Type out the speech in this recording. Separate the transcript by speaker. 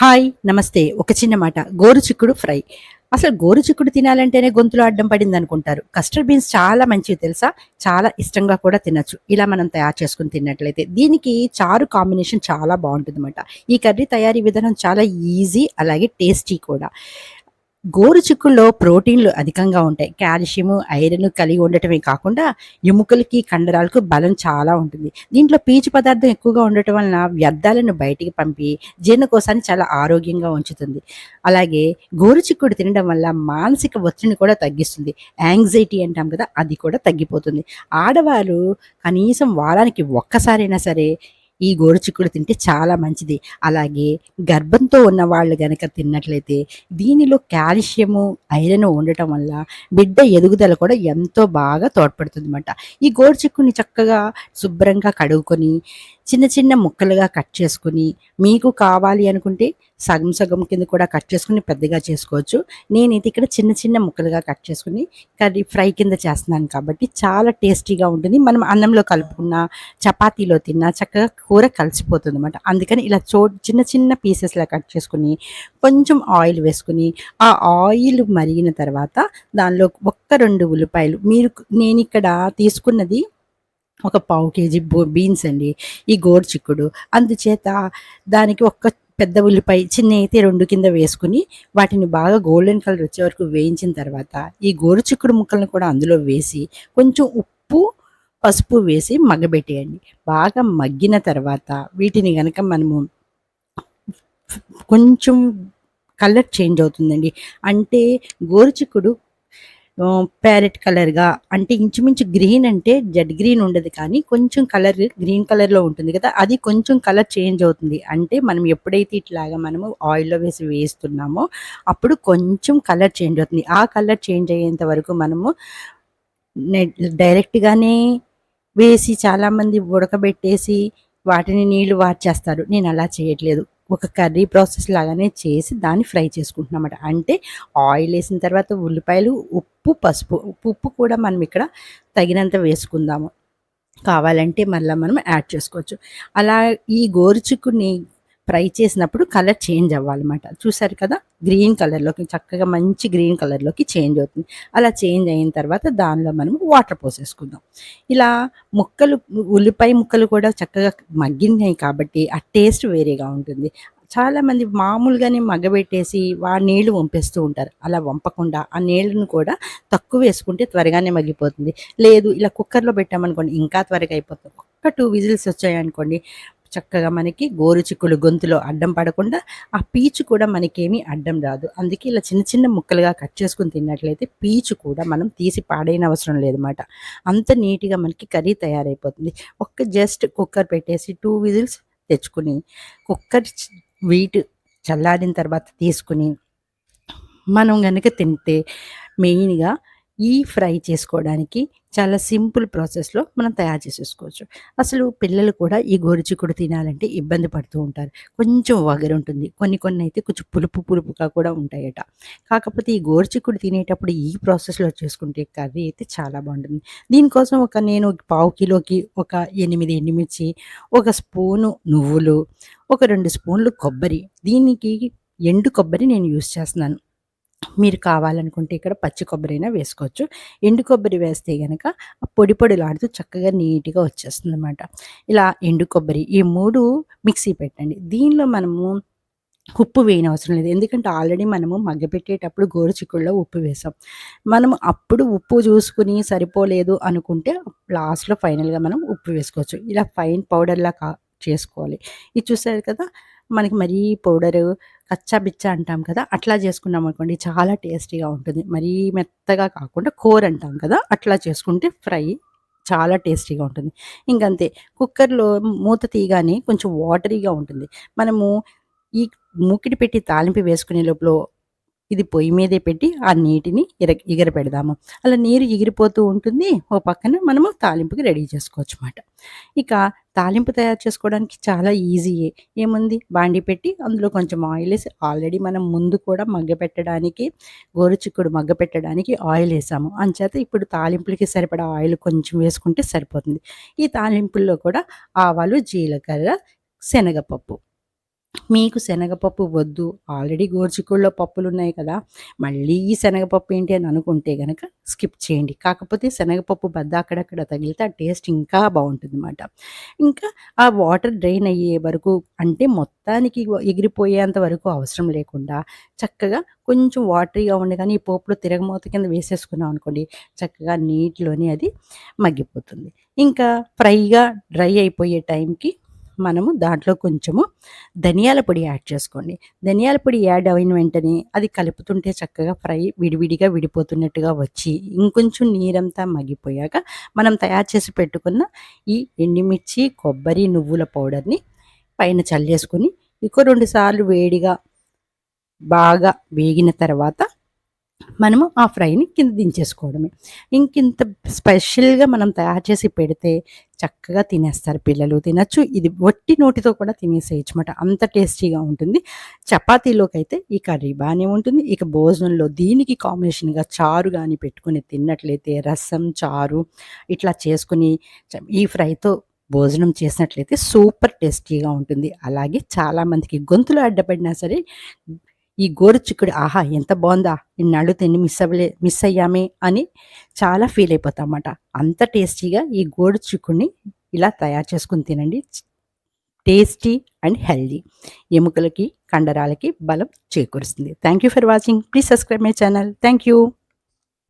Speaker 1: Hi నమస్తే. ఒక చిన్న మాట. గోరు చిక్కుడు ఫ్రై. అసలు గోరు చిక్కుడు తినాలంటేనే గొంతులో అడ్డం పడింది అనుకుంటారు కస్టర్డ్ బీన్స్ చాలా మంచివి తెలుసా? చాలా ఇష్టంగా కూడా తినొచ్చు. ఇలా మనం తయారు చేసుకుని తిన్నట్లయితే దీనికి చారు కాంబినేషన్ చాలా బాగుంటుంది అనమాట ఈ కర్రీ తయారీ విధానం చాలా ఈజీ అలాగే టేస్టీ కూడా. గోరు చిక్కుల్లో ప్రోటీన్లు అధికంగా ఉంటాయి. కాల్షియం ఐరన్ కలిగి ఉండటమే కాకుండా ఎముకలకి కండరాలకు బలం చాలా ఉంటుంది. దీంట్లో పీచు పదార్థం ఎక్కువగా ఉండటం వలన వ్యర్థాలను బయటికి పంపి జీర్ణకోశాన్ని చాలా ఆరోగ్యంగా ఉంచుతుంది. అలాగే గోరు చిక్కుడు తినడం వల్ల మానసిక ఒత్తిడిని కూడా తగ్గిస్తుంది. యాంగ్జైటీ అంటాం కదా అది కూడా తగ్గిపోతుంది. ఆడవారు కనీసం వారానికి ఒక్కసారైనా సరే ఈ గోరుచిక్కుడు తింటే చాలా మంచిది. అలాగే గర్భంతో ఉన్న వాళ్ళు గనక తిన్నట్లయితే దీనిలో కాల్షియము ఐరన్ ఉండటం వల్ల బిడ్డ ఎదుగుదల కూడా ఎంతో బాగా తోడ్పడుతుంది అనమాట ఈ గోరుచిక్కుని చక్కగా శుభ్రంగా కడుగుకొని చిన్న చిన్న ముక్కలుగా కట్ చేసుకుని మీకు కావాలి అనుకుంటే సగం సగం కింద కూడా కట్ చేసుకుని పెద్దగా చేసుకోవచ్చు. నేనైతే ఇక్కడ చిన్న చిన్న ముక్కలుగా కట్ చేసుకుని కర్రీ ఫ్రై కింద చేస్తున్నాను కాబట్టి చాలా టేస్టీగా ఉంటుంది. మనం అన్నంలో కలుపుకున్న చపాతీలో తిన్నా చక్కగా కూర కలిసిపోతుంది అనమాట అందుకని ఇలా చో చిన్న చిన్న పీసెస్లా కట్ చేసుకుని కొంచెం ఆయిల్ వేసుకుని ఆ ఆయిల్ మరిగిన తర్వాత దానిలో ఒక్క రెండు ఉల్లిపాయలు మీరు నేను ఇక్కడ తీసుకున్నది ఒక పావు కేజీ బో బీన్స్ అండి ఈ గోరు చిక్కుడు. అందుచేత దానికి ఒక్క పెద్ద ఉల్లిపాయ చిన్న అయితే రెండు కింద వేసుకుని వాటిని బాగా గోల్డెన్ కలర్ వచ్చే వరకు వేయించిన తర్వాత ఈ గోరు చిక్కుడు ముక్కలను కూడా అందులో వేసి కొంచెం ఉప్పు పసుపు వేసి మగ్గబెట్టేయండి. బాగా మగ్గిన తర్వాత వీటిని కనుక మనము కొంచెం కలర్ చేంజ్ అవుతుందండి. అంటే గోరుచిక్కుడు ప్యారెట్ కలర్గా. అంటే ఇంచుమించు గ్రీన్ అంటే జెడ్ గ్రీన్ ఉండదు కానీ కొంచెం కలర్ గ్రీన్ కలర్లో ఉంటుంది కదా అది కొంచెం కలర్ చేంజ్ అవుతుంది. అంటే మనం ఎప్పుడైతే ఇట్లాగా మనము ఆయిల్లో వేసి వేస్తున్నామో అప్పుడు కొంచెం కలర్ చేంజ్ అవుతుంది. ఆ కలర్ చేంజ్ అయ్యేంత వరకు మనము డైరెక్ట్గానే వేసి చాలామంది ఉడకబెట్టేసి వాటిని నీళ్ళు వార్చేస్తారు. నేను అలా చేయట్లేదు. ఒక కర్రీ ప్రాసెస్ లాగానే చేసి దాన్ని ఫ్రై చేసుకుంటున్నమాట అంటే ఆయిల్ వేసిన తర్వాత ఉల్లిపాయలు ఉప్పు ఉప్పు పసుపు. ఉప్పు కూడా మనం ఇక్కడ తగినంత వేసుకుందాము. కావాలంటే మళ్ళీ మనం యాడ్ చేసుకోవచ్చు. అలా ఈ గోరుచిక్కుని ఫ్రై చేసినప్పుడు కలర్ చేంజ్ అవ్వాలన్నమాట. చూసారు కదా? గ్రీన్ కలర్లోకి చక్కగా మంచి గ్రీన్ కలర్లోకి చేంజ్ అవుతుంది. అలా చేంజ్ అయిన తర్వాత దానిలో మనం వాటర్ పోసేసుకుందాం. ఇలా ముక్కలు ఉల్లిపాయ ముక్కలు కూడా చక్కగా మగ్గినాయి కాబట్టి ఆ టేస్ట్ వేరేగా ఉంటుంది. చాలామంది మామూలుగానే మగ్గబెట్టేసి ఆ నీళ్ళు వంపేస్తూ ఉంటారు. అలా వంపకుండా ఆ నీళ్ళను కూడా తక్కువ వేసుకుంటే త్వరగానే మగ్గిపోతుంది. లేదు ఇలా కుక్కర్లో పెట్టామనుకోండి ఇంకా త్వరగా అయిపోతుంది. ఒక్క టూ విజిల్స్ వచ్చాయనుకోండి చక్కగా మనకి గోరు చిక్కులు గొంతులో అడ్డం పడకుండా ఆ పీచు కూడా మనకేమీ అడ్డం రాదు. అందుకే ఇలా చిన్న చిన్న ముక్కలుగా కట్ చేసుకుని తిన్నట్లయితే పీచు కూడా మనం తీసి పాడైన అవసరం లేదన్నమాట. అంత నీట్గా మనకి కర్రీ తయారైపోతుంది. ఒక్క జస్ట్ కుక్కర్ పెట్టేసి టూ విజిల్స్ తెచ్చుకుని కుక్కర్ వీట్ చల్లారిన తర్వాత తీసుకుని మనం కనుక తింటే మెయిన్గా ఈ ఫ్రై చేసుకోవడానికి చాలా సింపుల్ ప్రాసెస్లో మనం తయారు చేసేసుకోవచ్చు. అసలు పిల్లలు కూడా ఈ గోరుచిక్కుడు తినాలంటే ఇబ్బంది పడుతూ ఉంటారు. కొంచెం వగరు ఉంటుంది. కొన్ని కొన్ని అయితే కొంచెం పులుపు పులుపుగా కూడా ఉంటాయట. కాకపోతే ఈ గోరుచిక్కుడు తినేటప్పుడు ఈ ప్రాసెస్లో చేసుకుంటే కర్రీ అయితే చాలా బాగుంటుంది. దీనికోసం ఒక నేను పావు కిలోకి ఒక ఎనిమిది ఎండుమిర్చి ఒక స్పూను నువ్వులు ఒక రెండు స్పూన్లు కొబ్బరి. దీనికి ఎండు కొబ్బరి నేను యూస్ చేస్తున్నాను. మీరు కావాలనుకుంటే ఇక్కడ పచ్చి కొబ్బరి అయినా వేసుకోవచ్చు. ఎండు కొబ్బరి వేస్తే కనుక పొడి పొడిలాడుతూ చక్కగా నీట్గా వచ్చేస్తుంది అనమాట ఇలా ఎండు కొబ్బరి ఈ మూడు మిక్సీ పెట్టండి. దీనిలో మనము ఉప్పు వేయని అవసరం లేదు. ఎందుకంటే ఆల్రెడీ మనము మగ్గపెట్టేటప్పుడు గోరు చిక్కుడులో ఉప్పు వేసాం. మనము అప్పుడు ఉప్పు చూసుకుని సరిపోలేదు అనుకుంటే లాస్ట్లో ఫైనల్గా మనం ఉప్పు వేసుకోవచ్చు. ఇలా ఫైన్ పౌడర్లా కా చేసుకోవాలి. ఇది చూసారు కదా? మనకి మరీ పౌడరు కచ్చా బిచ్చా అంటాం కదా అట్లా చేసుకున్నాం అనుకోండి చాలా టేస్టీగా ఉంటుంది. మరీ మెత్తగా కాకుండా కూర అంటాం కదా అట్లా చేసుకుంటే ఫ్రై చాలా టేస్టీగా ఉంటుంది. ఇంకంతే కుక్కర్లో మూత తీయగానే కొంచెం వాటరీగా ఉంటుంది. మనము ఈ మూకిడి పెట్టి తాలింపు వేసుకునే లోపల ఇది పొయ్యి మీదే పెట్టి ఆ నీటిని ఇర ఎగర పెడదాము అలా నీరు ఎగిరిపోతూ ఉంటుంది. ఓ పక్కన మనము తాలింపుకి రెడీ చేసుకోవచ్చు అన్నమాట ఇక తాలింపు తయారు చేసుకోవడానికి చాలా ఈజీయే ఏముంది? బాండి పెట్టి అందులో కొంచెం ఆయిల్ వేసి ఆల్రెడీ మనం ముందు కూడా మగ్గ పెట్టడానికి గోరుచిక్కుడు మగ్గ పెట్టడానికి ఆయిల్ వేసాము. అంచేత ఇప్పుడు తాలింపులకి సరిపడా ఆయిల్ కొంచెం వేసుకుంటే సరిపోతుంది. ఈ తాలింపుల్లో కూడా ఆవాలు జీలకర్ర శనగపప్పు. మీకు శనగపప్పు వద్దు. ఆల్రెడీ గోరుచిక్కుడులో పప్పులు ఉన్నాయి కదా. మళ్ళీ ఈ శనగపప్పు ఏంటి అని అనుకుంటే కనుక స్కిప్ చేయండి. కాకపోతే శనగపప్పు బద్ద అక్కడక్కడ తగిలితే ఆ టేస్ట్ ఇంకా బాగుంటుంది అనమాట ఇంకా ఆ వాటర్ డ్రైన్ అయ్యే వరకు అంటే మొత్తానికి ఎగిరిపోయేంత వరకు అవసరం లేకుండా చక్కగా కొంచెం వాటరీగా ఉండగానే ఈ పోపులో తిరగమూత కింద వేసేసుకున్నాం అనుకోండి చక్కగా నీటిలోనే అది మగ్గిపోతుంది. ఇంకా ఫ్రైగా డ్రై అయిపోయే టైంకి మనము దాంట్లో కొంచెము ధనియాల పొడి యాడ్ చేసుకోండి. ధనియాల పొడి యాడ్ అయిన వెంటనే అది కలుపుతుంటే చక్కగా ఫ్రై విడివిడిగా విడిపోతున్నట్టుగా వచ్చి ఇంకొంచెం నీరంతా మగ్గిపోయాక మనం తయారు చేసి పెట్టుకున్న ఈ ఎండుమిర్చి కొబ్బరి నువ్వుల పౌడర్ని పైన చల్లేసుకొని ఇంకో రెండుసార్లు వేడిగా బాగా వేగిన తర్వాత మనము ఆ ఫ్రైని కింద దించేసుకోవడమే. ఇంకింత స్పెషల్గా మనం తయారు చేసి పెడితే చక్కగా తినేస్తారు పిల్లలు. తినచ్చు. ఇది వట్టి నోటితో కూడా తినేసేయచ్చు అనమాట అంత టేస్టీగా ఉంటుంది. చపాతీలోకి అయితే ఈ కర్రీ బాగానే ఉంటుంది. ఇక భోజనంలో దీనికి కాంబినేషన్గా చారు కానీ పెట్టుకుని తిన్నట్లయితే రసం చారు ఇట్లా చేసుకుని ఈ ఫ్రైతో భోజనం చేసినట్లయితే సూపర్ టేస్టీగా ఉంటుంది. అలాగే చాలామందికి గొంతులు అడ్డపడినా సరే ఈ గోరు చిక్కుడు ఆహా ఎంత బాగుందా? ఇన్నాళ్ళు తిని మిస్ అవ్వలే మిస్ అయ్యామే అని చాలా ఫీల్ అయిపోతాం అన్నమాట అంత టేస్టీగా ఈ గోరు చిక్కుడిని ఇలా తయారు చేసుకుని తినండి. Tasty and healthy. ఎముకలకి కండరాలకి బలం చేకూరుస్తుంది. Thank you for watching. Please subscribe my channel. Thank you